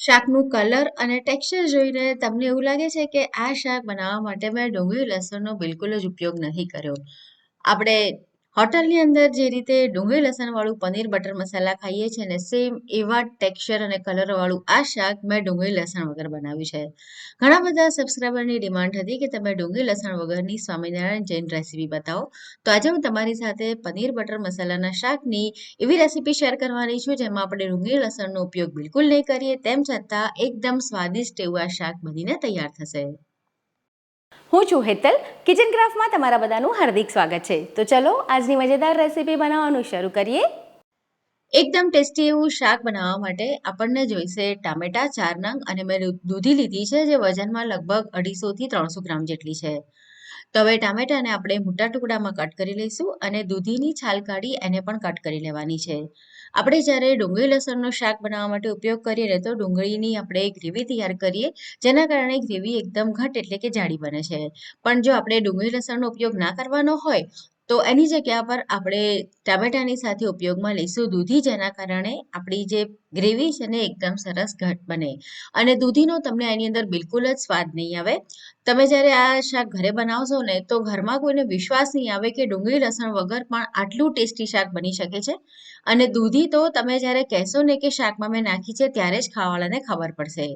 શાકનું colour અને texture જોઈને તમને એવું લાગે છે કે આ શાક બનાવવા માટે મેં ડુંગળી લસણનો બિલકુલ જ ઉપયોગ નથી કર્યો. આપણે હોટલની અંદર જે રીતે ડુંગળી લસણવાળું પનીર, બટર મસાલા ખાઈએ છીએ ને સેમ એવા ટેક્સચર અને કલરવાળું આ શાક મેં ડુંગળી લસણ વગર બનાવ્યું છે. ઘણા બધા સબસ્ક્રાઈબરની ડિમાન્ડ હતી કે તમે ડુંગળી લસણ વગરની સ્વામિનારાયણ જૈન રેસીપી બતાવો. તો આજે હું તમારી સાથે પનીર, બટર મસાલાના શાકની એવી રેસીપી શેર કરવાની છું જેમાં આપણે ડુંગળી લસણનો ઉપયોગ બિલકુલ નહીં કરીએ, તેમ છતાં એકદમ સ્વાદિષ્ટ એવું આ શાક બનીને તૈયાર થશે. હું છું હેતલ. કિચન ક્રાફ્ટમાં તમારા બધાનું હાર્દિક સ્વાગત છે. તો ચલો, આજની મજેદાર રેસીપી બનાવવાનું શરૂ કરીએ. એકદમ ટેસ્ટી એવું શાક બનાવવા માટે આપણને જોઈશે ટામેટા, ચાર નંગ અને મેં દૂધી લીધી છે, જે વજનમાં લગભગ અઢીસો થી ત્રણસો ગ્રામ જેટલી છે. તો હવે ટામેટાને આપણે મોટા ટુકડામાં કટ કરી લઈશું અને દૂધીની છાલ કાઢી એને પણ કટ કરી લેવાની છે. આપણે જ્યારે ડુંગળી લસણનો શાક બનાવવા માટે ઉપયોગ કરીએ તો ડુંગળીની આપણે ગ્રેવી તૈયાર કરીએ, જેના કારણે ગ્રેવી એકદમ ઘટ એટલે કે જાડી બને છે. પણ જો આપણે ડુંગળી લસણનો ઉપયોગ ના કરવાનો હોય તો એની જગ્યા પર આપણે ટામેટાની સાથે ઉપયોગમાં લઈશું દૂધી, જેના કારણે આપણી જે ગ્રેવી છે ને એકદમ સરસ ઘટ બને. અને દૂધીનો તમને એની અંદર બિલકુલ જ સ્વાદ નહીં આવે. તમે જ્યારે આ શાક ઘરે બનાવશો ને, તો ઘરમાં કોઈને વિશ્વાસ નહીં આવે કે ડુંગળી, લસણ વગર પણ આટલું ટેસ્ટી શાક બની શકે છે. અને દૂધી તો તમે જ્યારે કહેશો ને કે શાકમાં મેં નાખી છે, ત્યારે જ ખાવાવાળાને ખબર પડશે.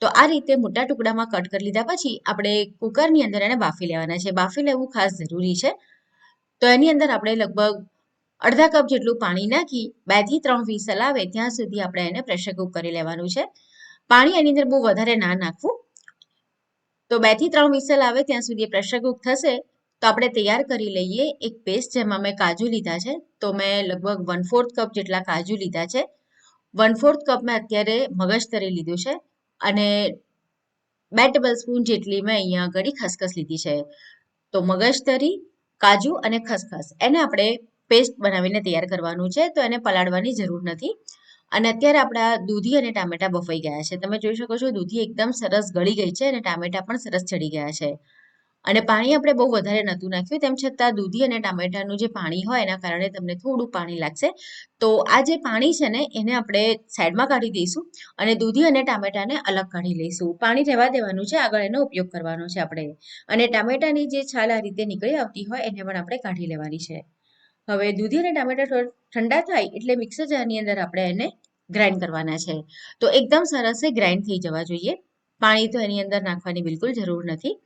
તો આ રીતે મોટા ટુકડામાં કટ કરી લીધા પછી આપણે કુકરની અંદર એને બાફી લેવાના છે. બાફી લેવું ખાસ જરૂરી છે. તો એની અંદર આપણે લગભગ અડધા કપ જેટલું પાણી નાખી બેથી ત્રણ વિસલ આવે ત્યાં સુધી આપણે એને પ્રેશર કુક કરી લેવાનું છે. પાણી એની અંદર બહુ વધારે ના નાખવું. તો બેથી ત્રણ વિસલ આવે ત્યાં સુધી પ્રેશર કુક થશે. તો આપણે તૈયાર કરી લઈએ એક પેસ્ટ જેમાં મેં કાજુ લીધા છે. તો મેં લગભગ વન ફોર્થ કપ જેટલા કાજુ લીધા છે. વન ફોર્થ કપ મેં અત્યારે મગજ તરી લીધું છે અને બે ટેબલ સ્પૂન જેટલી મેં અહીંયા આગળ ખસખસ લીધી છે. તો મગજતરી કાજુ અને ખસખસ. એને આપણે પેસ્ટ બનાવીને તૈયાર કરવાનું છે, તો એને પલાળવાની જરૂર નથી. અને અત્યારે આપણા દૂધી અને ટામેટા બફાઈ ગયા છે. તમે જોઈ શકો છો, દૂધી એકદમ સરસ ગળી ગઈ છે અને ટામેટા પણ સરસ ચડી ગયા છે. અને પાણી આપણે બહુ વધારે નહોતું નાખ્યું. તેમ છતાં દૂધી અને ટામેટાનું જે પાણી હોય એના કારણે તમને થોડું પાણી લાગશે. તો આ જે પાણી છે ને, એને આપણે સાઈડમાં કાઢી દઈશું અને દૂધી અને ટામેટાને અલગ કાઢી લઈશું. પાણી રહેવા દેવાનું છે, આગળ એનો ઉપયોગ કરવાનો છે આપણે. અને ટામેટાની જે છાલ આ રીતે નીકળી આવતી હોય, એને પણ આપણે કાઢી લેવાની છે. હવે દૂધી અને ટામેટા ઠંડા થાય એટલે મિક્સર જારની અંદર આપણે એને ગ્રાઇન્ડ કરવાના છે. તો એકદમ સરસ ગ્રાઇન્ડ થઈ જવા જોઈએ. પાણી તો એની અંદર નાખવાની બિલકુલ જરૂર નથી.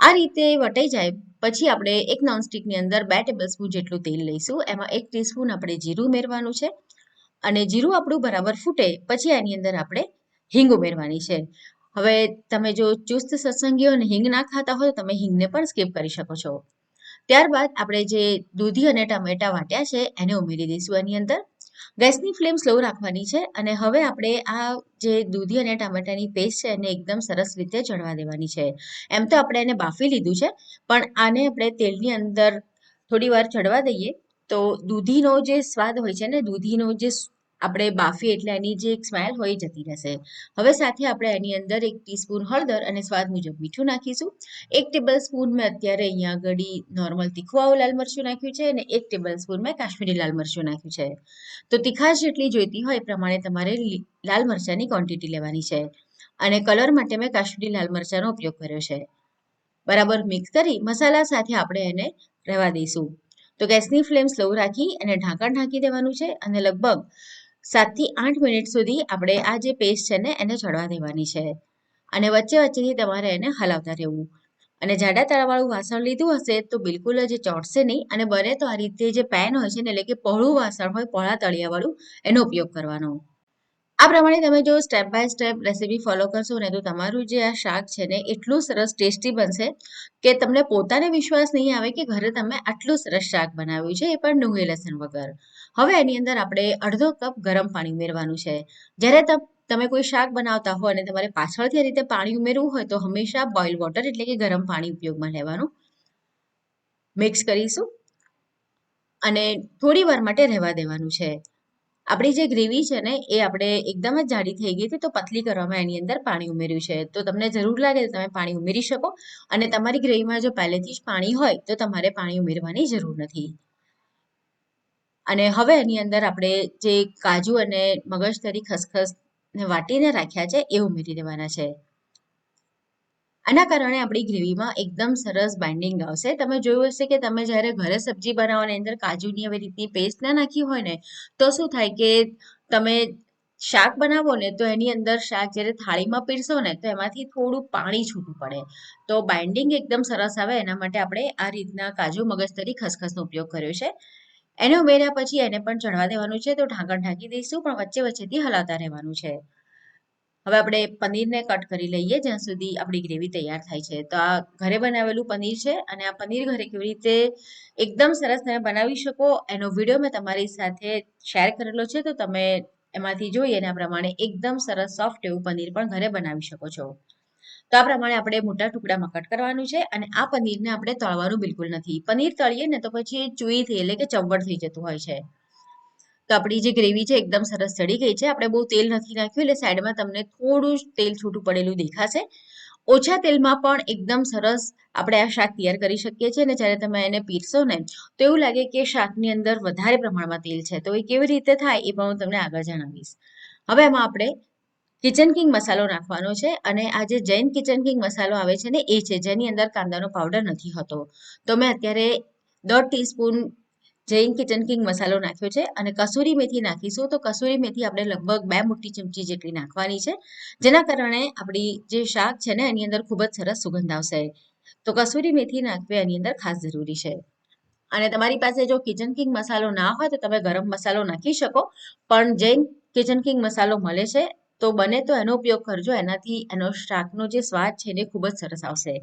આ રીતે વટાઈ જાય, પછી આપણે એક નોનસ્ટિકની અંદર બે ટેબલસ્પૂન જેટલું તેલ લઈશું. એમાં એક ટીસ્પૂન આપણે જીરું ઉમેરવાનું છે અને જીરું આપણું બરાબર ફૂટે, પછી એની અંદર આપણે હિંગ ઉમેરવાની છે. હવે તમે જો ચુસ્ત સત્સંગીઓ અને હિંગ ના ખાતા હોય તો તમે હિંગને પણ સ્કીપ કરી શકો છો. ત્યારબાદ આપણે જે દૂધી અને ટમેટા વાટ્યા છે એને ઉમેરી દઈશું એની અંદર. ગેસની ફ્લેમ સ્લો રાખવાની છે અને હવે આપણે આ જે દૂધી અને ટામેટાની પેસ્ટ છે એને એકદમ સરસ રીતે ચડવા દેવાની છે. એમ તો આપણે એને બાફી લીધું છે, પણ આને આપણે તેલની અંદર થોડી વાર ચડવા દઈએ તો દૂધીનો જે સ્વાદ હોય છે ને, દૂધીનો જે આપણે બાફીએ એટલે એની જે એક સ્મેલ હોય જતી રહેશે. હવે સાથે આપણે એની અંદર એક ટીસ્પૂન હળદર અને સ્વાદ મુજબ મીઠું નાખીશું. એક ટેબલ સ્પૂન મેં અત્યારે અહીંયા આગળ નોર્મલ તીખું આવું લાલ મરચું નાખ્યું છે અને એક ટેબલ સ્પૂન મેં કાશ્મીરી લાલ મરચું નાખ્યું છે. તો તીખાશ જેટલી જોઈતી હોય એ પ્રમાણે તમારે લાલ મરચાંની ક્વોન્ટિટી લેવાની છે. અને કલર માટે મેં કાશ્મીરી લાલ મરચાંનો ઉપયોગ કર્યો છે. બરાબર મિક્સ કરી મસાલા સાથે આપણે એને રહેવા દઈશું. તો ગેસની ફ્લેમ સ્લો રાખી અને ઢાંકણ ઢાંકી દેવાનું છે અને લગભગ સાતથી આઠ મિનિટ સુધી આપણે આ જે પેસ્ટ છે ને, એને ચડવા દેવાની છે. અને વચ્ચે વચ્ચેથી તમારે એને હલાવતા રહેવું. અને જાડા તળાવાળું વાસણ લીધું હશે તો બિલકુલ જ ચોટશે નહીં અને બને તો આ રીતે જે પેન હોય છે ને, એટલે કે પહોળું વાસણ હોય, પહોળા તળિયાવાળું, એનો ઉપયોગ કરવાનો. આ પ્રમાણે તમે જો step by step recipe follow કરશો ને, તો તમારું જે આ શાક છે ને, એટલું સરસ ટેસ્ટી બનશે કે તમને પોતાને વિશ્વાસ નહીં આવે કે ઘરે તમે આટલું સરસ શાક બનાવ્યું છે, એ પણ ડુંગળી, લસણ વગર. હવે એની અંદર આપણે અડધો કપ ગરમ પાણી ઉમેરવાનું છે. જ્યારે તમ તમે કોઈ શાક બનાવતા હો અને તમારે પાછળથી આ રીતે પાણી ઉમેરવું હોય, તો હંમેશા બોઇલ વોટર એટલે કે ગરમ પાણી ઉપયોગમાં લેવાનું. મિક્સ કરીશું અને થોડી વાર માટે રહેવા દેવાનું છે. આપણી જે ગ્રેવી છે ને, એ આપણે એકદમ જ જાડી થઈ ગઈ હતી તો પતલી કરવામાં એની અંદર પાણી ઉમેર્યું છે. તો તમને જરૂર લાગે તો તમે પાણી ઉમેરી શકો અને તમારી ગ્રેવીમાં જો પહેલેથી જ પાણી હોય તો તમારે પાણી ઉમેરવાની જરૂર નથી. અને હવે એની અંદર આપણે જે કાજુ અને મગજતરી ખસખસ ને વાટીને રાખ્યા છે, એ ઉમેરી દેવાના છે. આના કારણે આપણી ગ્રેવીમાં એકદમ સરસ બાઇન્ડિંગ આવશે. તમે જોયું હશે કે તમે જ્યારે ઘરે સબ્જી બનાવો અને અંદર કાજુની આવી રીતની પેસ્ટ ના નાખી હોય ને, તો શું થાય કે તમે શાક બનાવો ને, તો એની અંદર શાક જ્યારે થાળીમાં પીરસો ને, તો એમાંથી થોડું પાણી છૂટું પડે. તો બાઇન્ડિંગ એકદમ સરસ આવે, એના માટે આપણે આ રીતના કાજુ મગજતરી ખસખસનો ઉપયોગ કર્યો છે. એને ઉમેર્યા પછી એને પણ ચડવા દેવાનું છે, તો ઢાંકણ ઢાંકી દઈશું, પણ વચ્ચે વચ્ચેથી હલાવતા રહેવાનું છે. હવે આપણે પનીરને કટ કરી લઈએ જ્યાં સુધી આપણી ગ્રેવી તૈયાર થાય છે. તો આ ઘરે બનાવેલું પનીર છે અને આ પનીર ઘરે કેવી રીતે એકદમ સરસ તમે બનાવી શકો એનો વીડિયો મેં તમારી સાથે શેર કરેલો છે. તો તમે એમાંથી જોઈએ એના પ્રમાણે એકદમ સરસ સોફ્ટ એવું પનીર પણ ઘરે બનાવી શકો છો. તો આ પ્રમાણે આપણે મોટા ટુકડામાં કટ કરવાનું છે અને આ પનીરને આપણે તળવાનું બિલકુલ નથી. પનીર તળીએ ને તો પછી ચૂઈ થઈ એટલે કે ચવડ થઈ જતું હોય છે. તો આપણી જે ગ્રેવી છે એકદમ સરસ ચડી ગઈ છે. આપણે બહુ તેલ નથી નાખ્યું એટલે સાઈડમાં તમને થોડું જ તેલ છૂટું પડેલું દેખાશે. ઓછા તેલમાં પણ એકદમ સરસ આપણે આ શાક તૈયાર કરી શકીએ છીએ અને જ્યારે તમે એને પીરશો ને તો એવું લાગે કે શાકની અંદર વધારે પ્રમાણમાં તેલ છે. તો એ કેવી રીતે થાય એ પણ હું તમને આગળ જણાવીશ. હવે એમાં આપણે કિચન કિંગ મસાલો નાખવાનો છે અને આ જે જૈન કિચન કિંગ મસાલો આવે છે ને એ છે જેની અંદર કાંદાનો પાવડર નથી હોતો. તો મેં અત્યારે દોઢ ટીસ્પૂન જૈન કિચન કિંગ મસાલો નાખ્યો છે અને કસૂરી મેથી નાખીશું તો કસૂરી મેથી આપણે લગભગ બે મોટી ચમચી જેટલી નાખવાની છે. જેના કારણે આપણી જે શાક છે ને એની અંદર ખૂબ જ સરસ સુગંધ આવશે. તો કસૂરી મેથી નાખવી એની અંદર ખાસ જરૂરી છે. અને તમારી પાસે જો કિચન કિંગ મસાલો ના હોય તો તમે ગરમ મસાલો નાખી શકો. પણ જૈન કિચન કિંગ મસાલો મળે છે તો બને તો એનો ઉપયોગ કરજો. એનાથી એનો શાકનો જે સ્વાદ છે એ ખૂબ જ સરસ આવશે.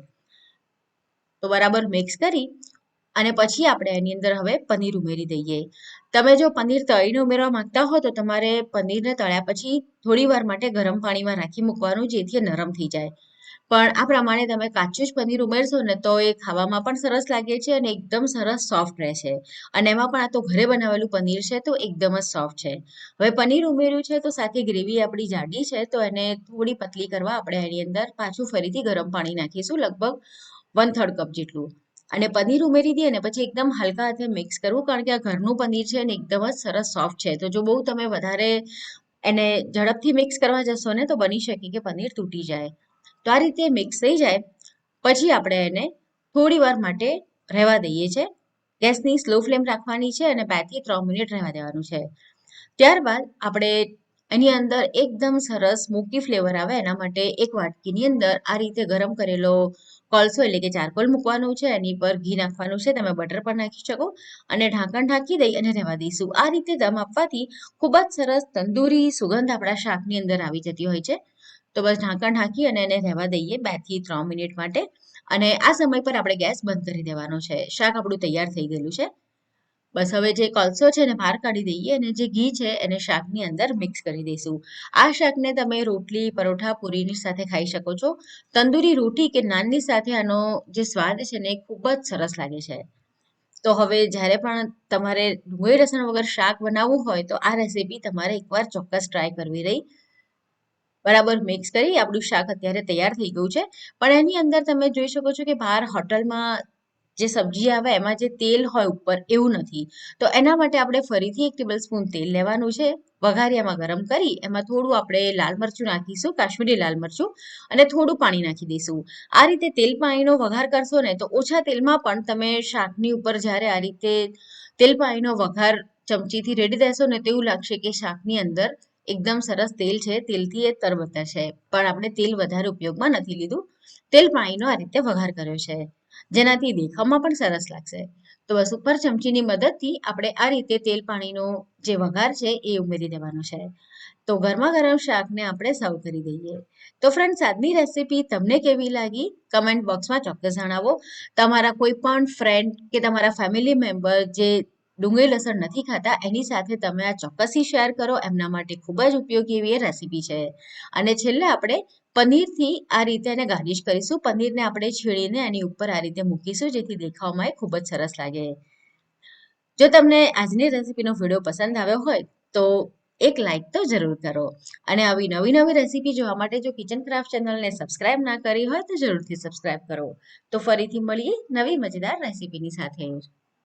તો બરાબર મિક્સ કરી અને પછી આપણે એની અંદર હવે પનીર ઉમેરી દઈએ. તમે જો પનીર તળીને ઉમેરવા માંગતા હો તો તમારે પનીરને તળ્યા પછી થોડી વાર માટે ગરમ પાણીમાં રાખી મૂકવાનું, જેથી નરમ થઈ જાય. પણ આ પ્રમાણે તમે કાચું જ પનીર ઉમેરશો ને તો એ ખાવામાં પણ સરસ લાગે છે અને એકદમ સરસ સોફ્ટ રહે છે. અને એમાં પણ આ તો ઘરે બનાવેલું પનીર છે તો એકદમ જ સોફ્ટ છે. હવે પનીર ઉમેર્યું છે તો સાથે ગ્રેવી આપણી જાડી છે તો એને થોડી પતલી કરવા આપણે એની અંદર પાછું ફરીથી ગરમ પાણી નાખીશું લગભગ વન થર્ડ કપ જેટલું. અને પનીર ઉમેરી દઈએ ને પછી એકદમ હલકા હાથે મિક્સ કરવું, કારણ કે આ ઘરનું પનીર છે અને એકદમ જ સરસ સોફ્ટ છે. તો જો બહુ તમે વધારે એને ઝડપથી મિક્સ કરવા જશો ને તો બની શકે કે પનીર તૂટી જાય. તો આ રીતે મિક્સ થઈ જાય. પછી આપણે એને થોડી વાર માટે રહેવા દઈએ છે. ગેસની સ્લો ફ્લેમ રાખવાની છે અને બેથી ત્રણ મિનિટ રહેવા દેવાનું છે. ત્યારબાદ આપણે એની અંદર એકદમ સરસ સ્મોકી ફ્લેવર આવે એના માટે એક વાટકીની અંદર આ રીતે ગરમ કરેલો કોલસો એટલે કે ચારકોલ મૂકવાનું છે, એની પર ઘી નાખવાનું છે, તમે બટર પણ નાખી શકો અને ઢાંકણ ઢાંકી દઈ અને રહેવા દઈશું. આ રીતે દમ આપવાથી ખૂબ જ સરસ તંદૂરી સુગંધ આપણા શાકની અંદર આવી જતી હોય છે. તો બસ ઢાંકણ ઢાંકી અને એને રહેવા દઈએ બેથી ત્રણ મિનિટ માટે અને આ સમય પર આપણે ગેસ બંધ કરી દેવાનો છે. શાક આપણું તૈયાર થઈ ગયેલું છે. બસ હવે જે કોલસો છે એને બહાર કાઢી દઈએ અને જે ઘી છે એને શાકની અંદર મિક્સ કરી દઈશું. આ શાકને તમે રોટલી, પરોઠા, પૂરીની સાથે ખાઈ શકો છો. તંદૂરી રોટી કે નાનની સાથે આનો જે સ્વાદ છે ને ખૂબ જ સરસ લાગે છે. તો હવે જ્યારે પણ તમારે ડુંગળી, લસણ વગર શાક બનાવવું હોય તો આ રેસીપી તમારે એકવાર ચોક્કસ ટ્રાય કરવી રહી. બરાબર મિક્સ કરી આપણું શાક અત્યારે તૈયાર થઈ ગયું છે. પણ એની અંદર તમે જોઈ શકો છો કે બહાર હોટલમાં જે સબ્જી આવે એમાં જે તેલ હોય ઉપર એવું નથી. તો એના માટે આપણે ફરીથી એક ટેબલ સ્પૂન તેલ લેવાનું છે. વઘારિયામાં ગરમ કરી એમાં થોડું આપણે લાલ મરચું નાખીશું, કાશ્મીરી લાલ મરચું અને થોડું પાણી નાખી દઈશું. આ રીતે તેલ પાણીનો વઘાર કરશો ને તો ઓછા તેલમાં પણ તમે શાકની ઉપર જ્યારે આ રીતે તેલ પાણીનો વઘાર ચમચીથી રેડી દેશો ને તેવું લાગશે કે શાકની અંદર એકદમ સરસ તેલ છે, તેલથી એ તરબતર છે. પણ આપણે તેલ વધારે ઉપયોગમાં નથી લીધું. તેલ પાણીનો આ રીતે વઘાર કર્યો છે. જેનાથી દેખાવમાં પણ સરસ લાગશે. તો બસ ઉપર ચમચીની મદદથી આપણે આ રીતે તેલ પાણીનો જે વઘાર છે એ ઉમેરી દેવાનો છે. તો ગરમા ગરમ શાકને આપણે સર્વ કરી દઈએ. તો ફ્રેન્ડ્સ આજની રેસીપી તમને કેવી લાગી? કમેન્ટ બોક્સમાં ચોક્કસ જણાવો. તમારા કોઈ પણ ફ્રેન્ડ કે તમારા ફેમિલી મેમ્બર જે ડુંગળી લસણ નથી ખાતા, એની સાથે તમે આ ચોક્કસથી શેર કરો. એમના માટે ખૂબ જ ઉપયોગી એવી રેસીપી છે. અને છેલ્લે આપણે પનીરથી આ રીતે એને ગાર્નિશ કરીશું. પનીરને આપણે છીણીને એની ઉપર આ રીતે મૂકીશું, જેથી દેખાવમાં એ ખૂબ જ સરસ લાગે. જો તમને આજની રેસીપીનો વીડિયો પસંદ આવ્યો હોય, તો એક લાઇક તો જરૂર કરો. અને આવી નવી નવી રેસીપી જોવા માટે જો કિચન ક્રાફ્ટ ચેનલને સબસ્ક્રાઇબ ના કરી હોય, તો જરૂરથી સબસ્ક્રાઇબ કરો. તો ફરીથી મળીએ નવી મજેદાર રેસીપીની સાથે.